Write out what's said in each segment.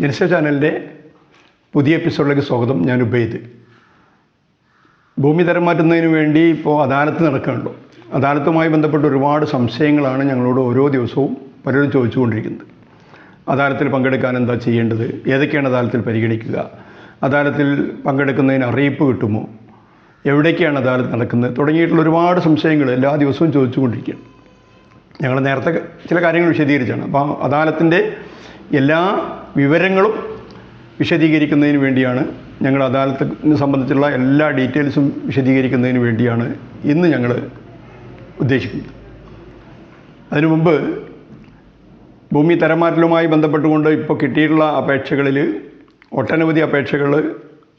ജനസ ചാനലിന്റെ പുതിയ എപ്പിസോഡിലേക്ക് സ്വാഗതം. ഞാൻ ഉബൈദ്. ഭൂമി തരം മാറ്റുന്നതിന് വേണ്ടി ഇപ്പോൾ അദാലത്ത് നടക്കുന്നുണ്ടോ അദാലത്തുമായി ബന്ധപ്പെട്ട് ഒരുപാട് സംശയങ്ങളാണ് ഞങ്ങളോട് ഓരോ ദിവസവും പലരും ചോദിച്ചുകൊണ്ടിരിക്കുന്നത്. അദാലത്തിൽ പങ്കെടുക്കാൻ എന്താ ചെയ്യേണ്ടത്? ഏതൊക്കെയാണ് അദാലത്തിൽ പരിഗണിക്കുക? അദാലത്തിൽ പങ്കെടുക്കുന്നതിന് അറിയിപ്പ് കിട്ടുമോ? എവിടേക്കാണ് അദാലത്ത് നടക്കുന്നത്? തുടങ്ങിയിട്ടുള്ള ഒരുപാട് സംശയങ്ങൾ എല്ലാ ദിവസവും ചോദിച്ചുകൊണ്ടിരിക്കുകയാണ്. ഞങ്ങൾ നേരത്തെ ചില കാര്യങ്ങൾ വിശദീകരിച്ചാണ്. അപ്പോൾ അദാലത്തിന്റെ എല്ലാ വിവരങ്ങളും വിശദീകരിക്കുന്നതിന് വേണ്ടിയാണ് ഞങ്ങൾ അദാലത്തിനെ സംബന്ധിച്ചുള്ള എല്ലാ ഡീറ്റെയിൽസും വിശദീകരിക്കുന്നതിന് വേണ്ടിയാണ് ഇന്ന് ഞങ്ങൾ ഉദ്ദേശിക്കുന്നത്. അതിനു മുമ്പ് ഭൂമി തരമാറ്റലുമായി ബന്ധപ്പെട്ടുകൊണ്ട് ഇപ്പോൾ കിട്ടിയിട്ടുള്ള അപേക്ഷകളിൽ ഒട്ടനവധി അപേക്ഷകൾ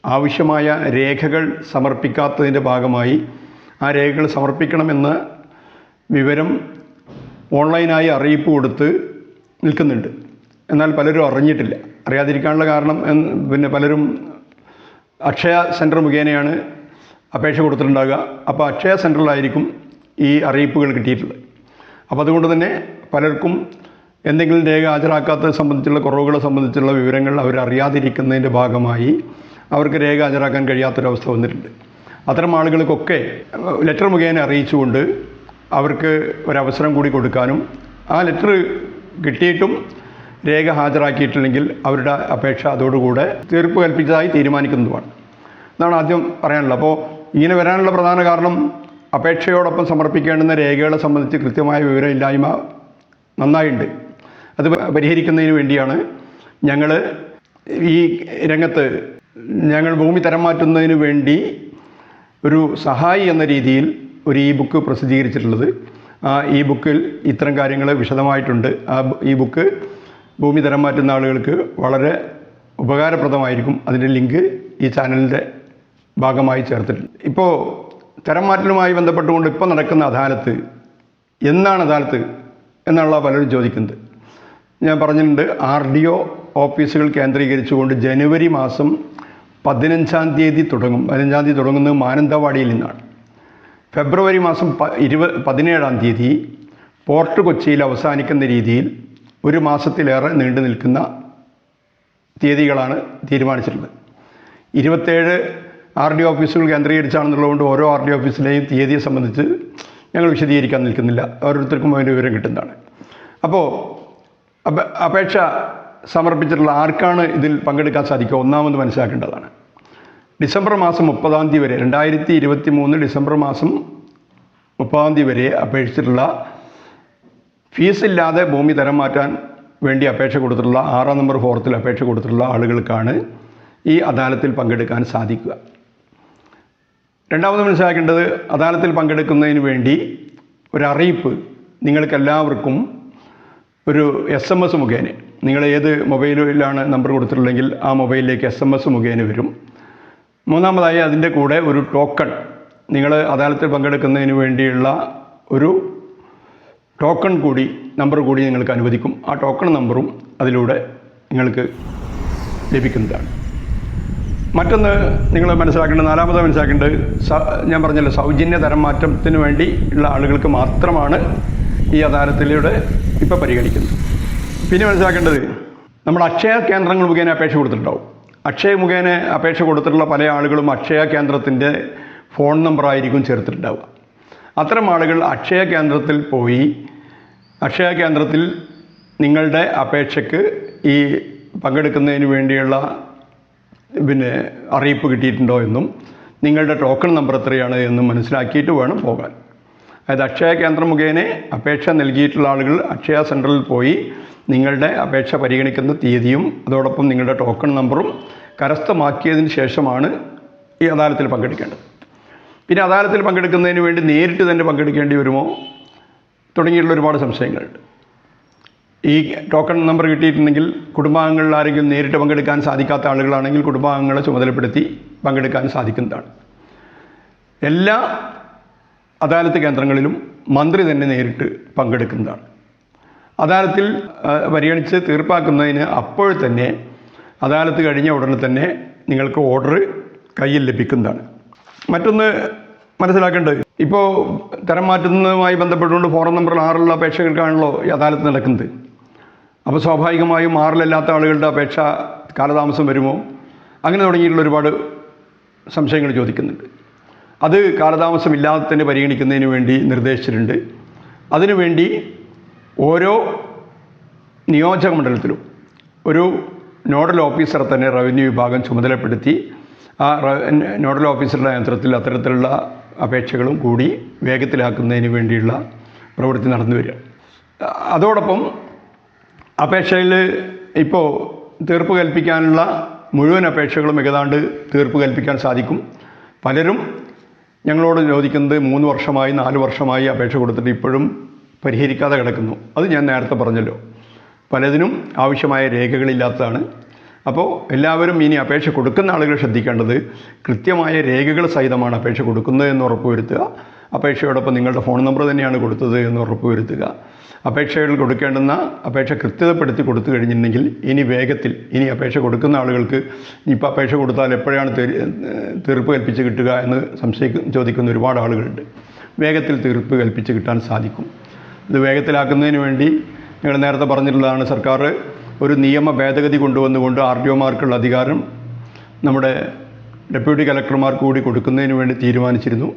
ആവശ്യമായ രേഖകൾ സമർപ്പിക്കാത്തതിന്റെ ഭാഗമായി ആ രേഖകൾ സമർപ്പിക്കണമെന്ന വിവരം ഓൺലൈനായി അറിയിപ്പ് കൊടുത്ത് നിൽക്കുന്നുണ്ട്. എന്നാൽ പലരും അറിഞ്ഞിട്ടില്ല. അറിയാതിരിക്കാനുള്ള കാരണം പിന്നെ പലരും അക്ഷയ സെന്റർ മുഖേനയാണ് അപേക്ഷ കൊടുത്തിട്ടുണ്ടാകുക അപ്പോൾ അക്ഷയ സെന്ററിലായിരിക്കും ഈ അറിയിപ്പുകൾ കിട്ടിയിട്ടുള്ളത്. അപ്പോൾ അതുകൊണ്ട് തന്നെ പലർക്കും എന്തെങ്കിലും രേഖ ഹാജരാക്കാത്തത് സംബന്ധിച്ചുള്ള കുറവുകളെ സംബന്ധിച്ചുള്ള വിവരങ്ങൾ അവർ അറിയാതിരിക്കുന്നതിന്റെ ഭാഗമായി അവർക്ക് രേഖ ഹാജരാക്കാൻ കഴിയാത്തൊരവസ്ഥ വന്നിട്ടുണ്ട്. അത്തരം ആളുകൾക്കൊക്കെ ലെറ്റർ മുഖേന അറിയിച്ചുകൊണ്ട് അവർക്ക് ഒരവസരം കൂടി കൊടുക്കാനും ആ ലെറ്റർ കിട്ടിയിട്ടും രേഖ ഹാജരാക്കിയിട്ടില്ലെങ്കിൽ അവരുടെ അപേക്ഷ അതോടുകൂടെ തീർപ്പ് കൽപ്പിച്ചതായി തീരുമാനിക്കുന്നതുമാണ്. എന്നാണ് ആദ്യം പറയാനുള്ളത്. അപ്പോൾ ഇങ്ങനെ വരാനുള്ള പ്രധാന കാരണം അപേക്ഷയോടൊപ്പം സമർപ്പിക്കേണ്ടുന്ന രേഖകളെ സംബന്ധിച്ച് കൃത്യമായ വിവരമില്ലായ്മ നന്നായിട്ടുണ്ട് അത് പരിഹരിക്കുന്നതിന് വേണ്ടിയാണ് ഞങ്ങൾ ഈ രംഗത്ത് ഞങ്ങൾ ഭൂമി തരം മാറ്റുന്നതിന് വേണ്ടി ഒരു സഹായി എന്ന രീതിയിൽ ഒരു ഇ ബുക്ക് പ്രസിദ്ധീകരിച്ചിട്ടുള്ളത്. ആ ഇ ബുക്കിൽ ഇത്തരം കാര്യങ്ങൾ വിശദമായിട്ടുണ്ട്. ആ ഈ ബുക്ക് ഭൂമി തരം മാറ്റുന്ന ആളുകൾക്ക് വളരെ ഉപകാരപ്രദമായിരിക്കും. അതിന്റെ ലിങ്ക് ഈ ചാനലിന്റെ ഭാഗമായി ചേർത്തിട്ടുണ്ട്. ഇപ്പോൾ തരം മാറ്റലുമായി ബന്ധപ്പെട്ടുകൊണ്ട് ഇപ്പോൾ നടക്കുന്ന അദാലത്ത് എന്നാണ് അദാലത്ത് എന്നുള്ള പലരും ചോദിക്കുന്നത്. ഞാൻ പറഞ്ഞിട്ടുണ്ട് ആർ ഡി ഒ ഓഫീസുകൾ കേന്ദ്രീകരിച്ചുകൊണ്ട് ജനുവരി മാസം പതിനഞ്ചാം തീയതി തുടങ്ങും. പതിനഞ്ചാം തീയതി തുടങ്ങുന്നത് മാനന്തവാടിയിൽ നിന്നാണ്. ഫെബ്രുവരി മാസം പ ഇരുപ പതിനേഴാം തീയതി പോർട്ട് കൊച്ചിയിൽ അവസാനിക്കുന്ന രീതിയിൽ ഒരു മാസത്തിലേറെ നീണ്ടു നിൽക്കുന്ന തീയതികളാണ് തീരുമാനിച്ചിട്ടുള്ളത്. ഇരുപത്തേഴ് ആർ ഡി ഓഫീസുകൾ കേന്ദ്രീകരിച്ചാണെന്നുള്ളതുകൊണ്ട് ഓരോ ആർ ഡി ഓഫീസിലെയും തീയതിയെ സംബന്ധിച്ച് ഞങ്ങൾ വിശദീകരിക്കാൻ നിൽക്കുന്നില്ല. ഓരോരുത്തർക്കും അതിന്റെ വിവരം കിട്ടുന്നതാണ്. അപ്പോൾ അപേക്ഷ സമർപ്പിച്ചിട്ടുള്ള ആർക്കാണ് ഇതിൽ പങ്കെടുക്കാൻ സാധിക്കുക? ഒന്നാമത് മനസ്സിലാക്കേണ്ടതാണ്. ഡിസംബർ മാസം മുപ്പതാം തീയതി വരെ രണ്ടായിരത്തി ഇരുപത്തി മൂന്ന് ഡിസംബർ മാസം മുപ്പതാം തീയതി വരെ അപേക്ഷിച്ചിട്ടുള്ള ഫീസില്ലാതെ ഭൂമി തരം മാറ്റാൻ വേണ്ടി അപേക്ഷ കൊടുത്തിട്ടുള്ള ആറാം നമ്പർ ഫോറത്തിൽ അപേക്ഷ കൊടുത്തിട്ടുള്ള ആളുകൾക്കാണ് ഈ അദാലത്തിൽ പങ്കെടുക്കാൻ സാധിക്കുക. രണ്ടാമത് മനസ്സിലാക്കേണ്ടത് അദാലത്തിൽ പങ്കെടുക്കുന്നതിന് വേണ്ടി ഒരറിയിപ്പ് നിങ്ങൾക്കെല്ലാവർക്കും ഒരു എസ് എം എസ് മുഖേന നിങ്ങൾ ഏത് മൊബൈലിലാണ് നമ്പർ കൊടുത്തിട്ടുള്ളെങ്കിൽ ആ മൊബൈലിലേക്ക് എസ് എം എസ് മുഖേന വരും. മൂന്നാമതായി അതിന്റെ കൂടെ ഒരു ടോക്കൺ നിങ്ങൾ അദാലത്തിൽ പങ്കെടുക്കുന്നതിന് വേണ്ടിയുള്ള ഒരു ടോക്കൺ കൂടി നമ്പർ കൂടി നിങ്ങൾക്ക് അനുവദിക്കും. ആ ടോക്കൺ നമ്പറും അതിലൂടെ നിങ്ങൾക്ക് ലഭിക്കുന്നതാണ്. മറ്റൊന്ന് നിങ്ങൾ മനസ്സിലാക്കേണ്ടത് നാലാമത് മനസ്സിലാക്കേണ്ടത് ഞാൻ പറഞ്ഞല്ലോ സൗജന്യ തരം മാറ്റത്തിന് വേണ്ടി ഉള്ള ആളുകൾക്ക് മാത്രമാണ് ഈ അദാലത്തിലൂടെ ഇപ്പോൾ പരിഗണിക്കുന്നത്. പിന്നെ മനസ്സിലാക്കേണ്ടത് നമ്മൾ അക്ഷയ കേന്ദ്രങ്ങൾ മുഖേന അപേക്ഷ കൊടുത്തിട്ടുണ്ടാവും. അക്ഷയ മുഖേന അപേക്ഷ കൊടുത്തിട്ടുള്ള പല ആളുകളും അക്ഷയ കേന്ദ്രത്തിന്റെ ഫോൺ നമ്പറായിരിക്കും ചേർത്തിട്ടുണ്ടാവുക. അത്തരം ആളുകൾ അക്ഷയ കേന്ദ്രത്തിൽ പോയി അക്ഷയ കേന്ദ്രത്തിൽ നിങ്ങളുടെ അപേക്ഷയ്ക്ക് ഈ പങ്കെടുക്കുന്നതിന് വേണ്ടിയുള്ള പിന്നെ അറിയിപ്പ് കിട്ടിയിട്ടുണ്ടോ എന്നും നിങ്ങളുടെ ടോക്കൺ നമ്പർ എത്രയാണ് എന്നും മനസ്സിലാക്കിയിട്ട് വേണം പോകാൻ. അതായത് അക്ഷയ കേന്ദ്രം മുഖേന അപേക്ഷ നൽകിയിട്ടുള്ള ആളുകൾ അക്ഷയ സെന്ററിൽ പോയി നിങ്ങളുടെ അപേക്ഷ പരിഗണിക്കുന്ന തീയതിയും അതോടൊപ്പം നിങ്ങളുടെ ടോക്കൺ നമ്പറും കരസ്ഥമാക്കിയതിന് ശേഷമാണ് ഈ അദാലത്തിൽ പങ്കെടുക്കേണ്ടത്. പിന്നെ അദാലത്തിൽ പങ്കെടുക്കുന്നതിന് വേണ്ടി നേരിട്ട് തന്നെ പങ്കെടുക്കേണ്ടി വരുമോ? തുടങ്ങിയിട്ടുള്ള ഒരുപാട് സംശയങ്ങളുണ്ട്. ഈ ടോക്കൺ നമ്പർ കിട്ടിയിട്ടുണ്ടെങ്കിൽ കുടുംബാംഗങ്ങളിൽ ആരെങ്കിലും നേരിട്ട് പങ്കെടുക്കാൻ സാധിക്കാത്ത ആളുകളാണെങ്കിൽ കുടുംബാംഗങ്ങളെ ചുമതലപ്പെടുത്തി പങ്കെടുക്കാൻ സാധിക്കുന്നതാണ്. എല്ലാ അദാലത്ത് കേന്ദ്രങ്ങളിലും മന്ത്രി തന്നെ നേരിട്ട് പങ്കെടുക്കുന്നതാണ്. അദാലത്തിൽ പരിഗണിച്ച് തീർപ്പാക്കുന്നതിന് അപ്പോൾ തന്നെ അദാലത്ത് കഴിഞ്ഞ ഉടനെ തന്നെ നിങ്ങൾക്ക് ഓർഡർ കയ്യിൽ ലഭിക്കുന്നതാണ്. മറ്റൊന്ന് മനസ്സിലാക്കേണ്ടത് ഇപ്പോൾ തരം മാറ്റുന്നതുമായി ബന്ധപ്പെട്ടുകൊണ്ട് ഫോറം നമ്പർ ആറിലുള്ള അപേക്ഷകൾക്കാണല്ലോ അദാലത്ത് നടക്കുന്നത്. അപ്പോൾ സ്വാഭാവികമായും ആറിലല്ലാത്ത ആളുകളുടെ അപേക്ഷ കാലതാമസം വരുമോ? അങ്ങനെ തുടങ്ങിയിട്ടുള്ള ഒരുപാട് സംശയങ്ങൾ ചോദിക്കുന്നുണ്ട്. അത് കാലതാമസമില്ലാതെ തന്നെ പരിഗണിക്കുന്നതിന് വേണ്ടി നിർദ്ദേശിച്ചിട്ടുണ്ട്. അതിനുവേണ്ടി ഓരോ നിയോജക മണ്ഡലത്തിലും ഒരു നോഡൽ ഓഫീസറെ തന്നെ റവന്യൂ വിഭാഗം ചുമതലപ്പെടുത്തി ആ നോഡൽ ഓഫീസറുടെ നേതൃത്വത്തിൽ അത്തരത്തിലുള്ള അപേക്ഷകളും കൂടി വേഗത്തിലാക്കുന്നതിന് വേണ്ടിയുള്ള പ്രവൃത്തി നടന്നു വരിക. അതോടൊപ്പം അപേക്ഷയിൽ ഇപ്പോൾ തീർപ്പ് കൽപ്പിക്കാനുള്ള മുഴുവൻ അപേക്ഷകളും ഏതാണ്ട് തീർപ്പ് കൽപ്പിക്കാൻ സാധിക്കും. പലരും ഞങ്ങളോട് ചോദിക്കുന്നത് മൂന്ന് വർഷമായി നാല് വർഷമായി അപേക്ഷ കൊടുത്തിട്ട് ഇപ്പോഴും പരിഹരിക്കാതെ കിടക്കുന്നു. അത് ഞാൻ നേരത്തെ പറഞ്ഞല്ലോ. പലതിനും ആവശ്യമായ രേഖകളില്ലാത്തതാണ്. അപ്പോൾ എല്ലാവരും ഇനി അപേക്ഷ കൊടുക്കുന്ന ആളുകൾ ശ്രദ്ധിക്കേണ്ടത് കൃത്യമായ രേഖകൾ സഹിതമാണ് അപേക്ഷ കൊടുക്കുന്നത് എന്ന് ഉറപ്പുവരുത്തുക. അപേക്ഷയോടൊപ്പം നിങ്ങളുടെ ഫോൺ നമ്പർ തന്നെയാണ് കൊടുത്തത് എന്ന് ഉറപ്പുവരുത്തുക. അപേക്ഷകൾ കൊടുക്കേണ്ടുന്ന അപേക്ഷ കൃത്യതപ്പെടുത്തി കൊടുത്തു കഴിഞ്ഞിട്ടുണ്ടെങ്കിൽ ഇനി വേഗത്തിൽ ഇനി അപേക്ഷ കൊടുക്കുന്ന ആളുകൾക്ക് ഇപ്പോൾ അപേക്ഷ കൊടുത്താൽ എപ്പോഴാണ് തീർപ്പ് കൽപ്പിച്ച് കിട്ടുക എന്ന് സംശയിക്കും ചോദിക്കുന്ന ഒരുപാട് ആളുകളുണ്ട്. വേഗത്തിൽ തീർപ്പ് കൽപ്പിച്ച് കിട്ടാൻ സാധിക്കും. ഇത് വേഗത്തിലാക്കുന്നതിന് വേണ്ടി ഞങ്ങൾ നേരത്തെ പറഞ്ഞിട്ടുള്ളതാണ് സർക്കാർ ഒരു നിയമ ഭേദഗതി കൊണ്ടുവന്നുകൊണ്ട് ആർ ഡി ഒമാർക്കുള്ള അധികാരം നമ്മുടെ ഡെപ്യൂട്ടി കലക്ടർമാർക്ക് കൂടി കൊടുക്കുന്നതിന് വേണ്ടി തീരുമാനിച്ചിരുന്നു.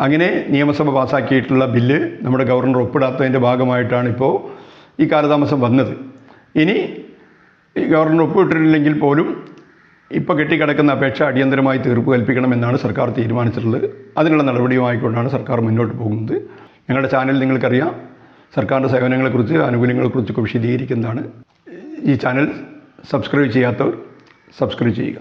അങ്ങനെ നിയമസഭ പാസ്സാക്കിയിട്ടുള്ള ബില്ല് നമ്മുടെ ഗവർണർ ഒപ്പിടാത്തതിന്റെ ഭാഗമായിട്ടാണ് ഇപ്പോൾ ഈ കാലതാമസം വന്നത്. ഇനി ഗവർണർ ഒപ്പിട്ടിട്ടില്ലെങ്കിൽ പോലും ഇപ്പോൾ കെട്ടിക്കിടക്കുന്ന അപേക്ഷ അടിയന്തരമായി തീർപ്പ് കൽപ്പിക്കണമെന്നാണ് സർക്കാർ തീരുമാനിച്ചിട്ടുള്ളത്. അതിനുള്ള നടപടിയുമായിക്കൊണ്ടാണ് സർക്കാർ മുന്നോട്ട് പോകുന്നത്. ഞങ്ങളുടെ ചാനൽ നിങ്ങൾക്കറിയാം. സർക്കാരിന്റെ സേവനങ്ങളെക്കുറിച്ച് ആനുകൂല്യങ്ങളെക്കുറിച്ചൊക്കെ വിശദീകരിക്കുന്നതാണ്. ഈ ചാനൽ സബ്സ്ക്രൈബ് ചെയ്യാത്തവർ സബ്സ്ക്രൈബ് ചെയ്യുക